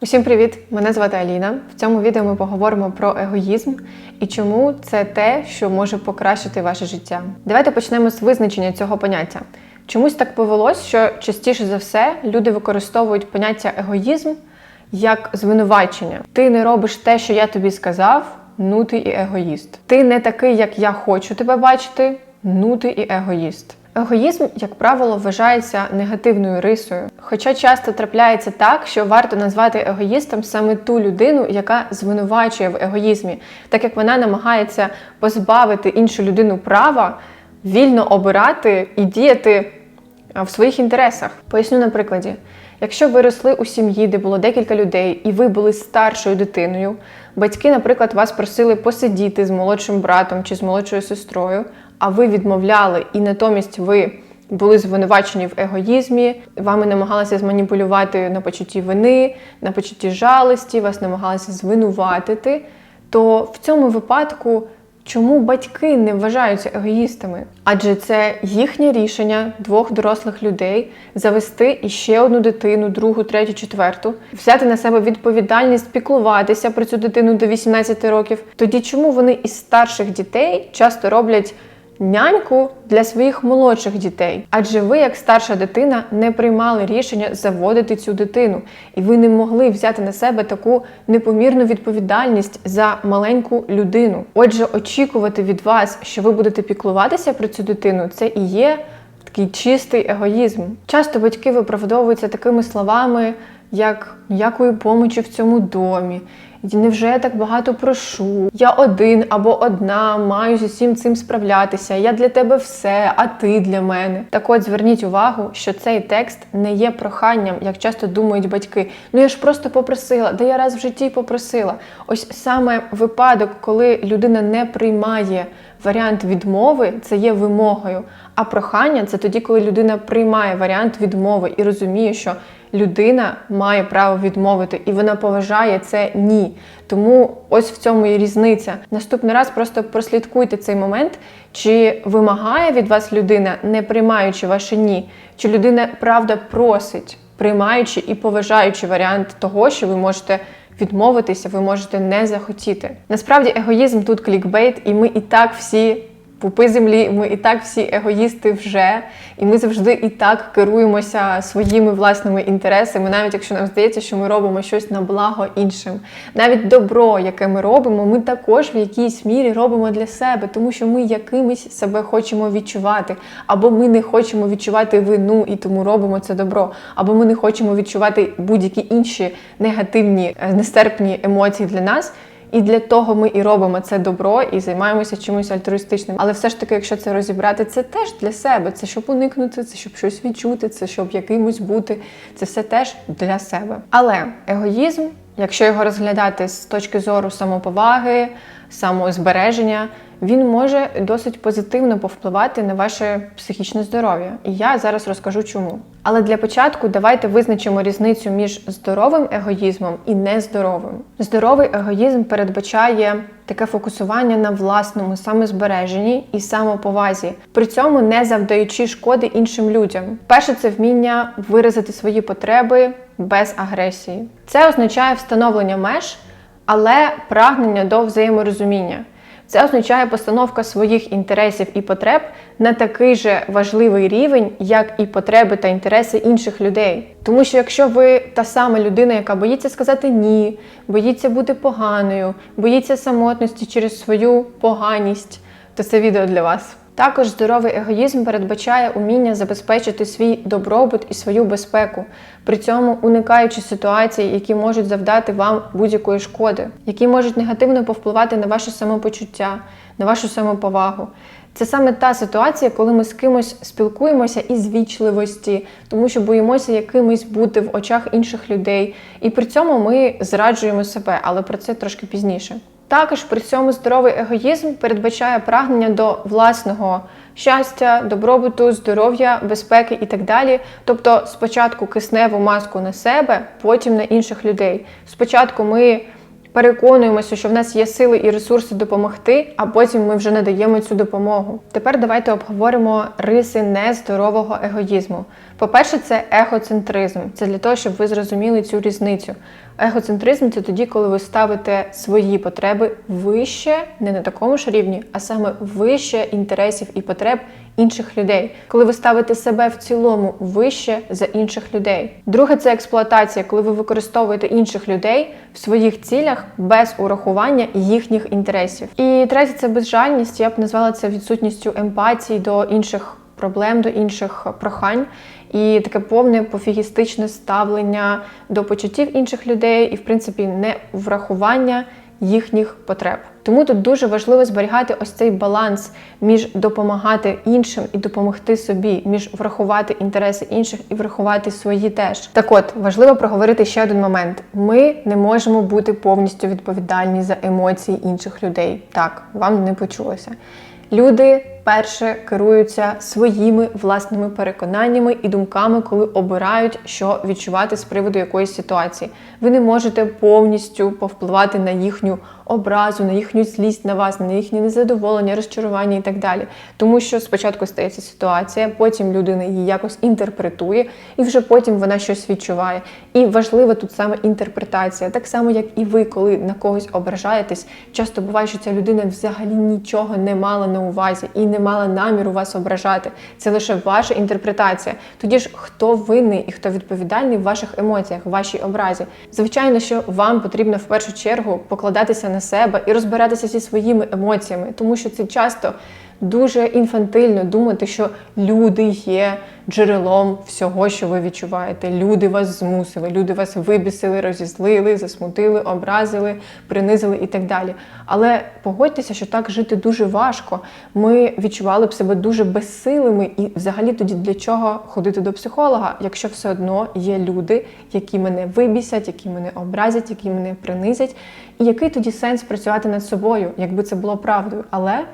Усім привіт! Мене звати Аліна. В цьому відео ми поговоримо про егоїзм і чому це те, що може покращити ваше життя. Давайте почнемо з визначення цього поняття. Чомусь так повелось, що частіше за все люди використовують поняття егоїзм як звинувачення. Ти не робиш те, що я тобі сказав, ну ти і егоїст. Ти не такий, як я хочу тебе бачити, ну ти і егоїст. Егоїзм, як правило, вважається негативною рисою. Хоча часто трапляється так, що варто назвати егоїстом саме ту людину, яка звинувачує в егоїзмі, так як вона намагається позбавити іншу людину права вільно обирати і діяти в своїх інтересах. Поясню на прикладі. Якщо ви росли у сім'ї, де було декілька людей, і ви були старшою дитиною, батьки, наприклад, вас просили посидіти з молодшим братом чи з молодшою сестрою, а ви відмовляли, і натомість ви були звинувачені в егоїзмі, вами намагалися зманіпулювати на почутті вини, на почутті жалості, вас намагалися звинуватити, то в цьому випадку. Чому батьки не вважаються егоїстами? Адже це їхнє рішення двох дорослих людей завести іще одну дитину, другу, третю, четверту, взяти на себе відповідальність, піклуватися про цю дитину до 18 років. Тоді чому вони із старших дітей часто роблять няньку для своїх молодших дітей? Адже ви, як старша дитина, не приймали рішення заводити цю дитину, і ви не могли взяти на себе таку непомірну відповідальність за маленьку людину. Отже, очікувати від вас, що ви будете піклуватися про цю дитину, це і є такий чистий егоїзм. Часто батьки виправдовуються такими словами, як ніякої помочі в цьому домі. Невже я так багато прошу? Я один або одна маю з усім цим справлятися. Я для тебе все, а ти для мене. Так от зверніть увагу, що цей текст не є проханням, як часто думають батьки. Ну я ж просто попросила, да я раз в житті попросила. Ось саме випадок, коли людина не приймає варіант відмови, це є вимогою. А прохання це тоді, коли людина приймає варіант відмови і розуміє, що людина має право відмовити, і вона поважає це ні. Тому ось в цьому і різниця. Наступний раз просто прослідкуйте цей момент, чи вимагає від вас людина, не приймаючи ваше ні, чи людина правда просить, приймаючи і поважаючи варіант того, що ви можете. Відмовитися, ви можете не захотіти. Насправді, егоїзм тут клікбейт, і ми і так всі пупи землі, ми і так всі егоїсти вже, і ми завжди і так керуємося своїми власними інтересами, навіть якщо нам здається, що ми робимо щось на благо іншим. Навіть добро, яке ми робимо, ми також в якійсь мірі робимо для себе, тому що ми якимось себе хочемо відчувати, або ми не хочемо відчувати вину і тому робимо це добро, або ми не хочемо відчувати будь-які інші негативні, е, нестерпні емоції для нас. І для того ми і робимо це добро і займаємося чимось альтруїстичним. Але все ж таки, якщо це розібрати, це теж для себе. Це щоб уникнути, це щоб щось відчути, це щоб якимось бути. Це все теж для себе. Але егоїзм, якщо його розглядати з точки зору самоповаги, самозбереження, він може досить позитивно повпливати на ваше психічне здоров'я. І я зараз розкажу чому. Але для початку давайте визначимо різницю між здоровим егоїзмом і нездоровим. Здоровий егоїзм передбачає таке фокусування на власному самозбереженні і самоповазі, при цьому не завдаючи шкоди іншим людям. Перше це вміння виразити свої потреби без агресії. Це означає встановлення меж, але прагнення до взаєморозуміння. Це означає постановка своїх інтересів і потреб на такий же важливий рівень, як і потреби та інтереси інших людей. Тому що якщо ви та сама людина, яка боїться сказати ні, боїться бути поганою, боїться самотності через свою поганість, то це відео для вас. Також здоровий егоїзм передбачає уміння забезпечити свій добробут і свою безпеку, при цьому уникаючи ситуацій, які можуть завдати вам будь-якої шкоди, які можуть негативно повпливати на ваше самопочуття, на вашу самоповагу. Це саме та ситуація, коли ми з кимось спілкуємося із вічливості, тому що боїмося якимось бути в очах інших людей. І при цьому ми зраджуємо себе, але про це трошки пізніше. Також при цьому здоровий егоїзм передбачає прагнення до власного щастя, добробуту, здоров'я, безпеки і так далі. Тобто, спочатку кисневу маску на себе, потім на інших людей. Спочатку ми переконуємося, що в нас є сили і ресурси допомогти, а потім ми вже надаємо цю допомогу. Тепер давайте обговоримо риси нездорового егоїзму. По-перше, це егоцентризм. Це для того, щоб ви зрозуміли цю різницю. Егоцентризм це тоді, коли ви ставите свої потреби вище, не на такому ж рівні, а саме вище інтересів і потреб інших людей. Коли ви ставите себе в цілому вище за інших людей. Друге, це експлуатація, коли ви використовуєте інших людей в своїх цілях без урахування їхніх інтересів. І третє це безжальність. Я б назвала це відсутністю емпатії до інших проблем, до інших прохань. І таке повне пофігістичне ставлення до почуттів інших людей, і, в принципі, не врахування їхніх потреб. Тому тут дуже важливо зберігати ось цей баланс між допомагати іншим і допомогти собі, між врахувати інтереси інших і врахувати свої теж. Так от важливо проговорити ще один момент: ми не можемо бути повністю відповідальні за емоції інших людей. Так, вам не почулося. Люди перше керуються своїми власними переконаннями і думками, коли обирають, що відчувати з приводу якоїсь ситуації. Ви не можете повністю повпливати на їхню образу, на їхню злість на вас, на їхнє незадоволення, розчарування і так далі. Тому що спочатку стається ситуація, потім людина її якось інтерпретує, і вже потім вона щось відчуває. І важлива тут саме інтерпретація, так само як і ви, коли на когось ображаєтесь, часто буває, що ця людина взагалі нічого не мала на увазі і не мала наміру вас ображати. Це лише ваша інтерпретація. Тоді ж хто винний і хто відповідальний в ваших емоціях, в вашій образі? Звичайно, що вам потрібно в першу чергу покладатися на себе і розбиратися зі своїми емоціями, тому що це часто дуже інфантильно думати, що люди є джерелом всього, що ви відчуваєте. Люди вас змусили, люди вас вибісили, розізлили, засмутили, образили, принизили і так далі. Але погодьтеся, що так жити дуже важко. Ми відчували б себе дуже безсилими, і взагалі тоді для чого ходити до психолога, якщо все одно є люди, які мене вибісять, які мене образять, які мене принизять. І який тоді сенс працювати над собою, якби це було правдою? Але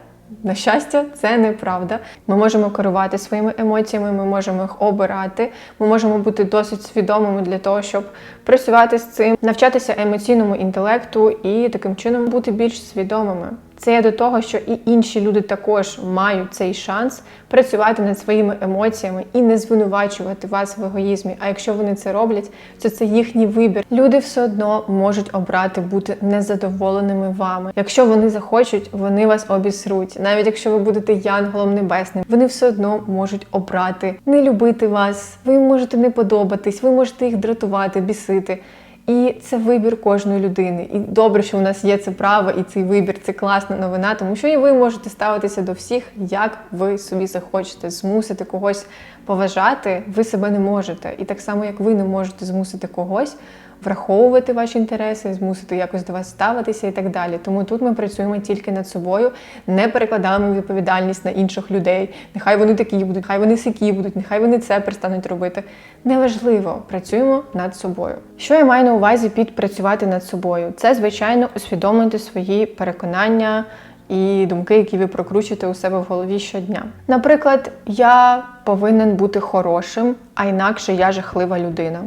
на щастя, це неправда. Ми можемо керувати своїми емоціями, ми можемо їх обирати, ми можемо бути досить свідомими для того, щоб працювати з цим, навчатися емоційному інтелекту і таким чином бути більш свідомими. Це є до того, що і інші люди також мають цей шанс працювати над своїми емоціями і не звинувачувати вас в егоїзмі. А якщо вони це роблять, то це їхній вибір. Люди все одно можуть обрати бути незадоволеними вами. Якщо вони захочуть, вони вас обісруть. Навіть якщо ви будете янголом небесним, вони все одно можуть обрати не любити вас. Ви можете не подобатись, ви можете їх дратувати, бісити. І це вибір кожної людини. І добре, що у нас є це право і цей вибір це класна новина, тому що і ви можете ставитися до всіх, як ви собі захочете. Змусити когось поважати, ви себе не можете. І так само, як ви не можете змусити когось враховувати ваші інтереси, змусити якось до вас ставитися і так далі. Тому тут ми працюємо тільки над собою, не перекладаємо відповідальність на інших людей. Нехай вони такі будуть, нехай вони сякі будуть, нехай вони це перестануть робити. Неважливо, працюємо над собою. Що я маю на увазі під працювати над собою? Це, звичайно, усвідомити свої переконання. І думки, які ви прокручуєте у себе в голові щодня. Наприклад, я повинен бути хорошим, а інакше я жахлива людина.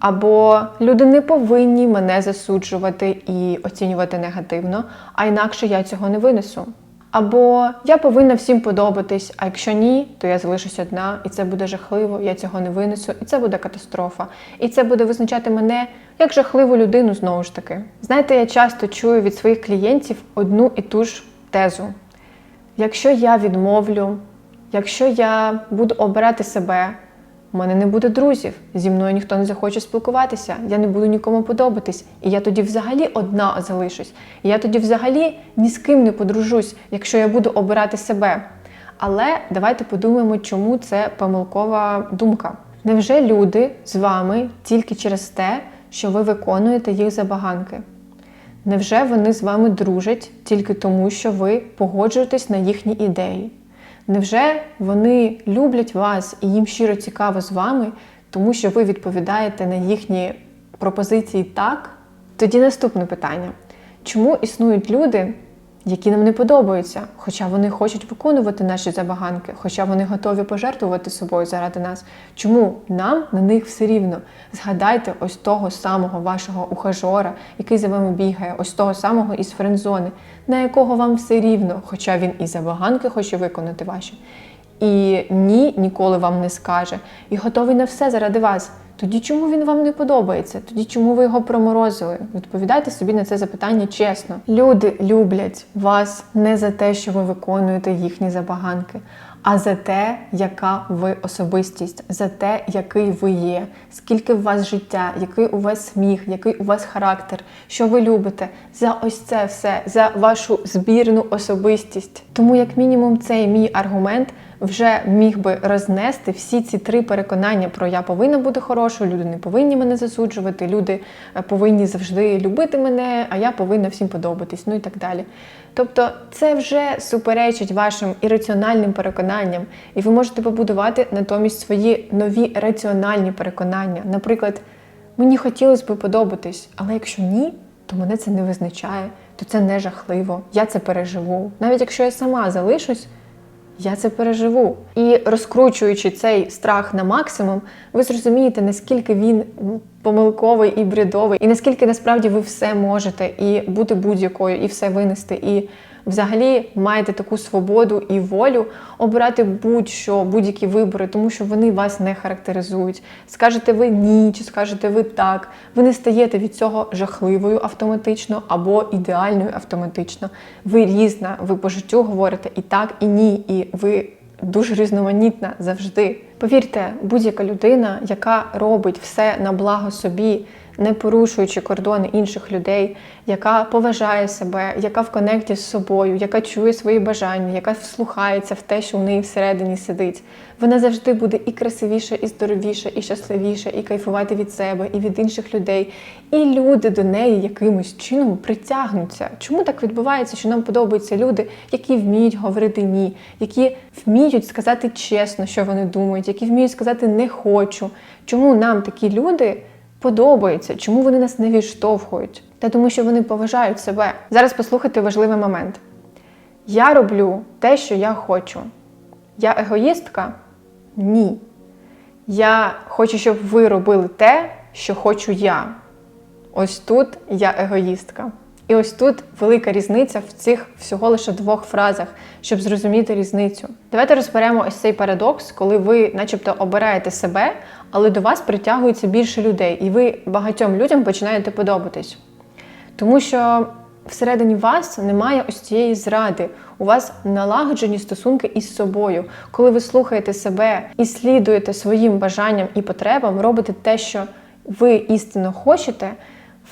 Або люди не повинні мене засуджувати і оцінювати негативно, а інакше я цього не винесу. Або я повинна всім подобатись, а якщо ні, то я залишусь одна, і це буде жахливо, я цього не винесу, і це буде катастрофа. І це буде визначати мене як жахливу людину знову ж таки. Знаєте, я часто чую від своїх клієнтів одну і ту ж тезу: якщо я відмовлю, якщо я буду обирати себе, у мене не буде друзів, зі мною ніхто не захоче спілкуватися, я не буду нікому подобатись, і я тоді взагалі одна залишусь. І я тоді взагалі ні з ким не подружусь, якщо я буду обирати себе. Але давайте подумаємо, чому це помилкова думка. Невже люди з вами тільки через те, що ви виконуєте їх забаганки? Невже вони з вами дружать тільки тому, що ви погоджуєтесь на їхні ідеї? Невже вони люблять вас і їм щиро цікаво з вами, тому що ви відповідаєте на їхні пропозиції так? Тоді наступне питання: чому існують люди, які нам не подобаються, хоча вони хочуть виконувати наші забаганки, хоча вони готові пожертвувати собою заради нас? Чому нам на них все рівно? Згадайте ось того самого вашого ухажора, який за вами бігає, ось того самого із френдзони, на якого вам все рівно, хоча він і забаганки хоче виконати ваші. і ні ніколи вам не скаже, і готовий на все заради вас. Тоді чому він вам не подобається? Тоді чому ви його проморозили? Відповідайте собі на це запитання чесно. Люди люблять вас не за те, що ви виконуєте їхні забаганки, а за те, яка ви особистість, за те, який ви є, скільки у вас життя, який у вас сміх, який у вас характер, що ви любите, за ось це все, за вашу збірну особистість. Тому, як мінімум, цей мій аргумент вже міг би рознести всі ці три переконання про я повинна бути хорошою, люди не повинні мене засуджувати, люди е, повинні завжди любити мене, а я повинна всім подобатись, ну і так далі. Тобто це вже суперечить вашим ірраціональним переконанням, і ви можете побудувати натомість свої нові раціональні переконання. Наприклад, мені хотілося б подобатись, але якщо ні, то мене це не визначає, то це не жахливо, я це переживу. Навіть якщо я сама залишусь. Я це переживу. І розкручуючи цей страх на максимум, ви зрозумієте, наскільки він помилковий і бредовий, і наскільки насправді ви все можете і бути будь-якою, і все винести. І взагалі маєте таку свободу і волю обирати будь-що, будь-які вибори, тому що вони вас не характеризують. Скажете ви ні, чи скажете ви так. Ви не стаєте від цього жахливою автоматично або ідеальною автоматично. Ви різна, ви по життю говорите і так, і ні, і ви. Дуже різноманітна завжди. Повірте, будь-яка людина, яка робить все на благо собі, не порушуючи кордони інших людей, яка поважає себе, яка в конекті з собою, яка чує свої бажання, яка вслухається в те, що в неї всередині сидить, вона завжди буде і красивіша, і здоровіша, і щасливіша, і кайфувати від себе, і від інших людей. І люди до неї якимось чином притягнуться. Чому так відбувається, що нам подобаються люди, які вміють говорити ні, які вміють сказати чесно, що вони думають, які вміють сказати не хочу. Чому нам такі люди? Подобається, чому вони нас не відштовхують? Та тому, що вони поважають себе. Зараз послухайте важливий момент. Я роблю те, що я хочу. Я егоїстка? Ні. Я хочу, щоб ви робили те, що хочу я. Ось тут я егоїстка. І ось тут велика різниця в цих всього лише двох фразах, щоб зрозуміти різницю. Давайте розберемо ось цей парадокс, коли ви, начебто, обираєте себе, але до вас притягується більше людей, і ви багатьом людям починаєте подобатись. Тому що всередині вас немає ось цієї зради. У вас налагоджені стосунки із собою. Коли ви слухаєте себе і слідуєте своїм бажанням і потребам, робите те, що ви істинно хочете.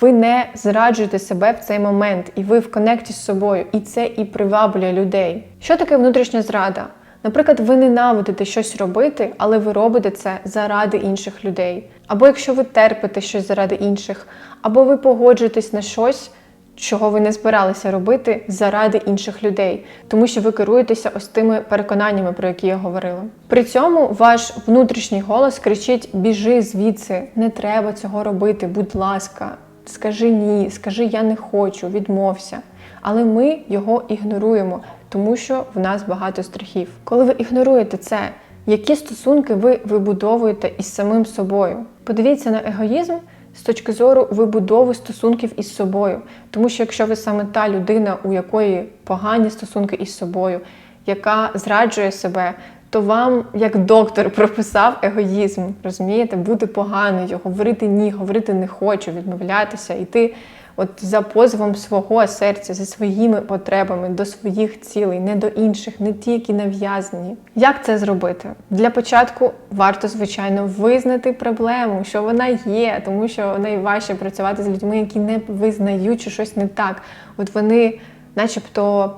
Ви не зраджуєте себе в цей момент, і ви в конекті з собою, і це і приваблює людей. Що таке внутрішня зрада? Наприклад, ви ненавидите щось робити, але ви робите це заради інших людей. Або якщо ви терпите щось заради інших, або ви погоджуєтесь на щось, чого ви не збиралися робити заради інших людей, тому що ви керуєтеся ось тими переконаннями, про які я говорила. При цьому ваш внутрішній голос кричить: біжи звідси, не треба цього робити, будь ласка. Скажи ні, скажи я не хочу, відмовся. Але ми його ігноруємо, тому що в нас багато страхів. Коли ви ігноруєте це, які стосунки ви вибудовуєте із самим собою? Подивіться на егоїзм з точки зору вибудови стосунків із собою. Тому що якщо ви саме та людина, у якої погані стосунки із собою, яка зраджує себе, то вам, як доктор, прописав егоїзм, розумієте, бути поганою, говорити ні, говорити не хочу, відмовлятися, йти от за позовом свого серця, за своїми потребами, до своїх цілей, не до інших, не ті, які нав'язані. Як це зробити? Для початку варто, звичайно, визнати проблему, що вона є, тому що найважче працювати з людьми, які не визнають, що щось не так. От вони, начебто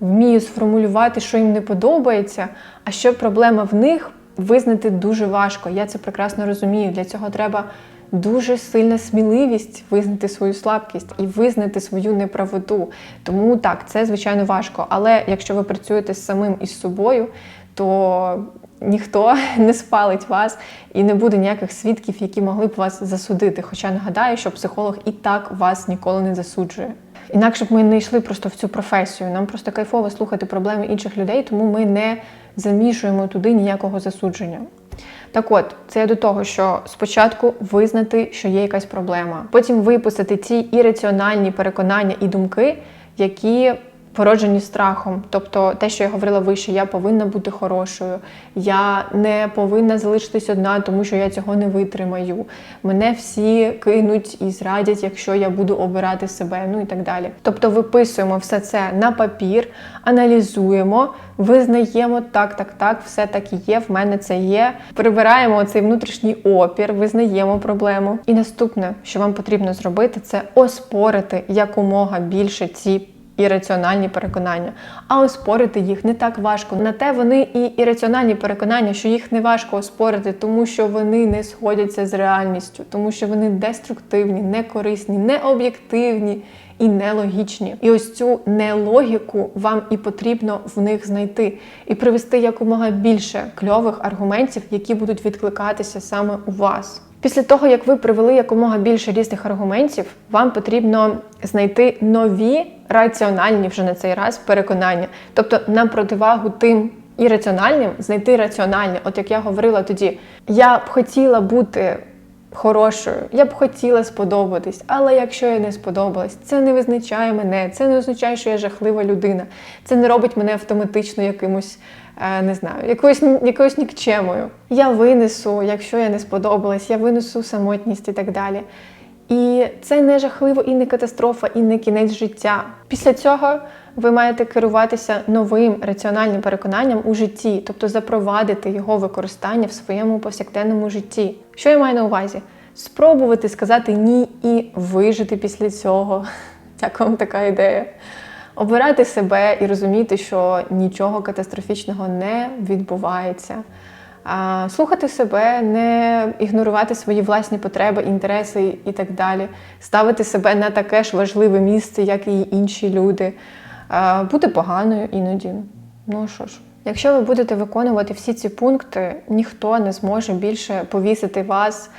вмію сформулювати, що їм не подобається, а що проблема в них визнати дуже важко. Я це прекрасно розумію. Для цього треба дуже сильна сміливість визнати свою слабкість і визнати свою неправоту. Тому так, це звичайно важко. Але якщо ви працюєте з самим із собою, то ніхто не спалить вас і не буде ніяких свідків, які могли б вас засудити. Хоча нагадаю, що психолог і так вас ніколи не засуджує. Інакше б ми не йшли просто в цю професію. Нам просто кайфово слухати проблеми інших людей, тому ми не замішуємо туди ніякого засудження. Так от, це до того, що спочатку визнати, що є якась проблема, потім випустити ті ірраціональні переконання і думки, які породжені страхом. Тобто те, що я говорила вище, я повинна бути хорошою, я не повинна залишитись одна, тому що я цього не витримаю. Мене всі кинуть і зрадять, якщо я буду обирати себе, ну і так далі. Тобто виписуємо все це на папір, аналізуємо, визнаємо так, так, так, все так і є. В мене це є. Прибираємо цей внутрішній опір, визнаємо проблему. І наступне, що вам потрібно зробити, це оспорити якомога більше ці ірраціональні переконання. А оспорити їх не так важко. На те вони і ірраціональні переконання, що їх не важко оспорити, тому що вони не сходяться з реальністю, тому що вони деструктивні, некорисні, необ'єктивні і нелогічні. І ось цю нелогіку вам і потрібно в них знайти і привести якомога більше кльових аргументів, які будуть відкликатися саме у вас. Після того, як ви привели якомога більше різних аргументів, вам потрібно знайти нові раціональні вже на цей раз переконання, тобто на противагу тим ірраціональним знайти раціональне. От як я говорила тоді, я б хотіла бути хорошою, я б хотіла сподобатись, але якщо я не сподобалась, це не визначає мене, це не означає, що я жахлива людина. Це не робить мене автоматично якимось, е, не знаю, якоюсь, якоюсь нікчемою. Я винесу, якщо я не сподобалась, я винесу самотність і так далі. І це не жахливо і не катастрофа, і не кінець життя. Після цього ви маєте керуватися новим раціональним переконанням у житті, тобто запровадити його використання в своєму повсякденному житті. Що я маю на увазі? Спробувати сказати ні і вижити після цього. Як вам така ідея? Обирати себе і розуміти, що нічого катастрофічного не відбувається. Слухати себе, не ігнорувати свої власні потреби, інтереси і так далі, ставити себе на таке ж важливе місце, як і інші люди, бути поганою іноді. Ну що ж, якщо ви будете виконувати всі ці пункти, ніхто не зможе більше повісити вас.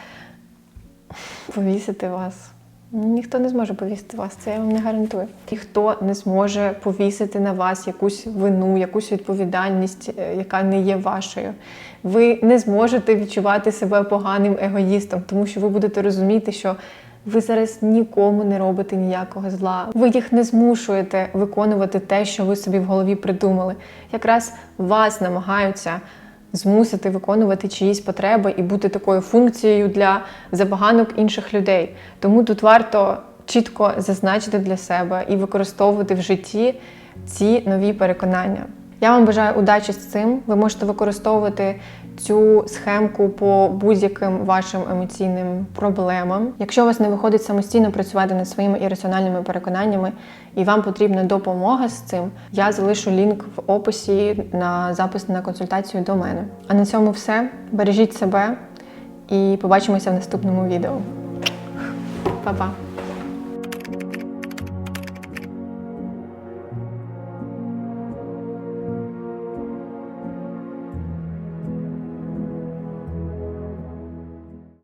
Повісити вас. Ніхто не зможе повісити вас, це я вам не гарантую. Ніхто не зможе повісити на вас якусь вину, якусь відповідальність, е, яка не є вашою. Ви не зможете відчувати себе поганим егоїстом, тому що ви будете розуміти, що ви зараз нікому не робите ніякого зла. Ви їх не змушуєте виконувати те, що ви собі в голові придумали. Якраз вас намагаються змусити виконувати чиїсь потреби і бути такою функцією для забаганок інших людей. Тому тут варто чітко зазначити для себе і використовувати в житті ці нові переконання. Я вам бажаю удачі з цим. Ви можете використовувати цю схемку по будь-яким вашим емоційним проблемам. Якщо у вас не виходить самостійно працювати над своїми ірраціональними переконаннями, і вам потрібна допомога з цим, я залишу лінк в описі на запис на консультацію до мене. А на цьому все. Бережіть себе і побачимося в наступному відео. Па-па!